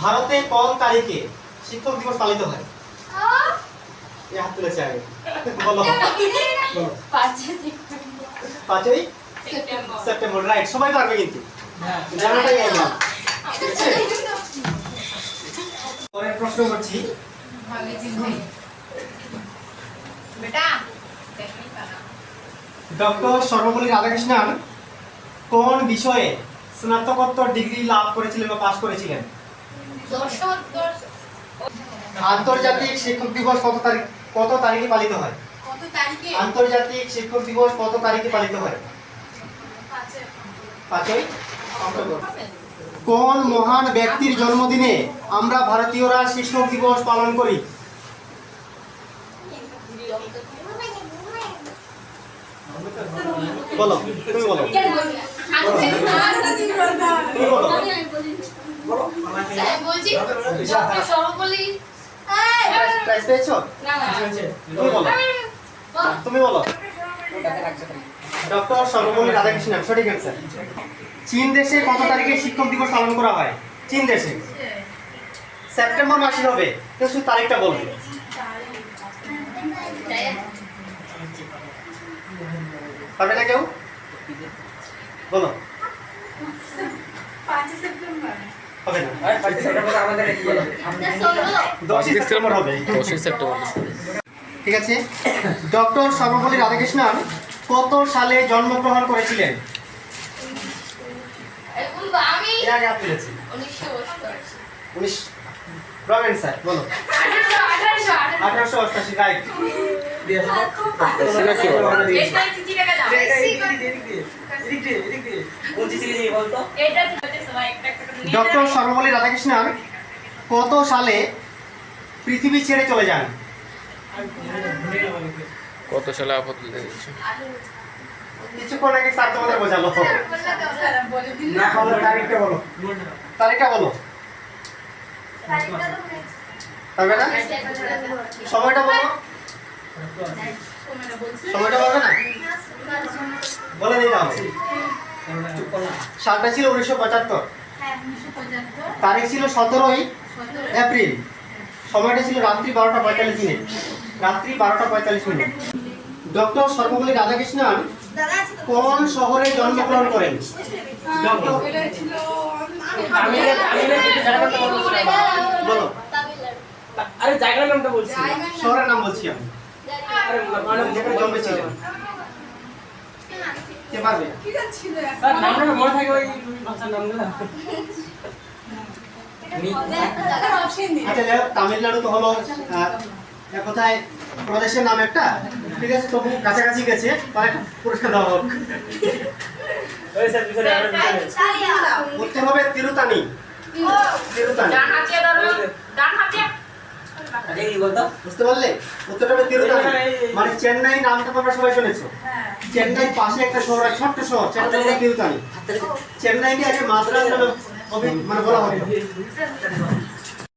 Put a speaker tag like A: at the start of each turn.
A: ভারতে কোন তারিখে শিক্ষক দিবস পালিত হয়। এই হাত তুলেছে আগে। বলো। বলো। পাঁচই সেপ্টেম্বর। রাইট সবাই পারবে কিন্তু। জানাটাই একদম পরের প্রশ্ন করছি। ডক্টর সর্বপল্লী রাধাকৃষ্ণন কোন বিষয়ে স্নাতকোত্তর ডিগ্রি লাভ করেছিলেন বা পাশ করেছিলেন? আন্তর্জাতিক শিক্ষক দিবস কত তারিখ কত তারিখে পালিত হয়? আন্তর্জাতিক শিক্ষক দিবস কত তারিখে পালিত হয়? পাঁচই অক্টোবর। কোন মহান ব্যক্তির জন্মদিনে আমরা ভারতীয়রা শিক্ষক দিবস পালন করি? বলো তুমি বলো। তুমি বলো। তুমি বলো চীন দেশে কত তারিখে শিক্ষক দিবস পালন করা হয় চীন দেশে সেপ্টেম্বর মাসে হবে শুধু তারিখটা বলবে পারবে না কেউ? বলো। হবে না। হবে।
B: দশই সেপ্টেম্বর।
A: ঠিক আছে? ডক্টর সর্বপল্লী রাধাকৃষ্ণন কত সালে জন্মগ্রহণ করেছিলেন? এর আগে আপনি উনিশ রমেন স্যার বলো। আঠারোশো অষ্টাশি রাইট। ডক্টর সর্বপল্লী রাধাকৃষ্ণন কত সালে পৃথিবী ছেড়ে চলে যান?
B: কত সালে আপাতত লেগেছে
A: কিছুক্ষণ আগে স্যার তোমাদের বোঝালো। না বলো। তারিখটা বলো। তারিখটা বলো পারবে না? সময়টা বলো। সময়টা বলবে না? বলে দিই তাহলে সালটা ছিল উনিশশো পঁচাত্তর। তারিখ ছিল সতেরোই এপ্রিল। সময়টা ছিল রাত্রি বারোটা পঁয়তাল্লিশ মিনিট। রাত্রি বারোটা পঁয়তাল্লিশ মিনিট। ডক্টর সর্বপল্লী রাধাকৃষ্ণন কোন শহরে জন্মগ্রহণ করেন? ডক্টর। বলো।
C: আরে জায়গার নামটা বলছি।
A: শহরের নাম বলছি আমি।
C: আরে
A: যেখানে জন্মেছিলেন কে
C: স্যার নামটা মনে থাকে ওই ভাষার নামগুলো
A: আচ্ছা যাই তামিলনাড়ু তো হলো কথায়? প্রদেশের নাম একটা? ঠিক আছে তবু কাছাকাছি গেছে একটা পুরস্কার দেওয়া হোক। উত্তর হবে তিরুতানি। তিরুতানি। বুঝতে পারলে উত্তরটা তিরুতানি মানে চেন্নাই নামটা তোমরা সবাই শুনেছো চেন্নাই পাশে একটা শহর আছে ছোট্ট শহর চেন্নাই হলো তিরুতানি চেন্নাইকে আগে মাদ্রাজ নামে মানে বলা হতো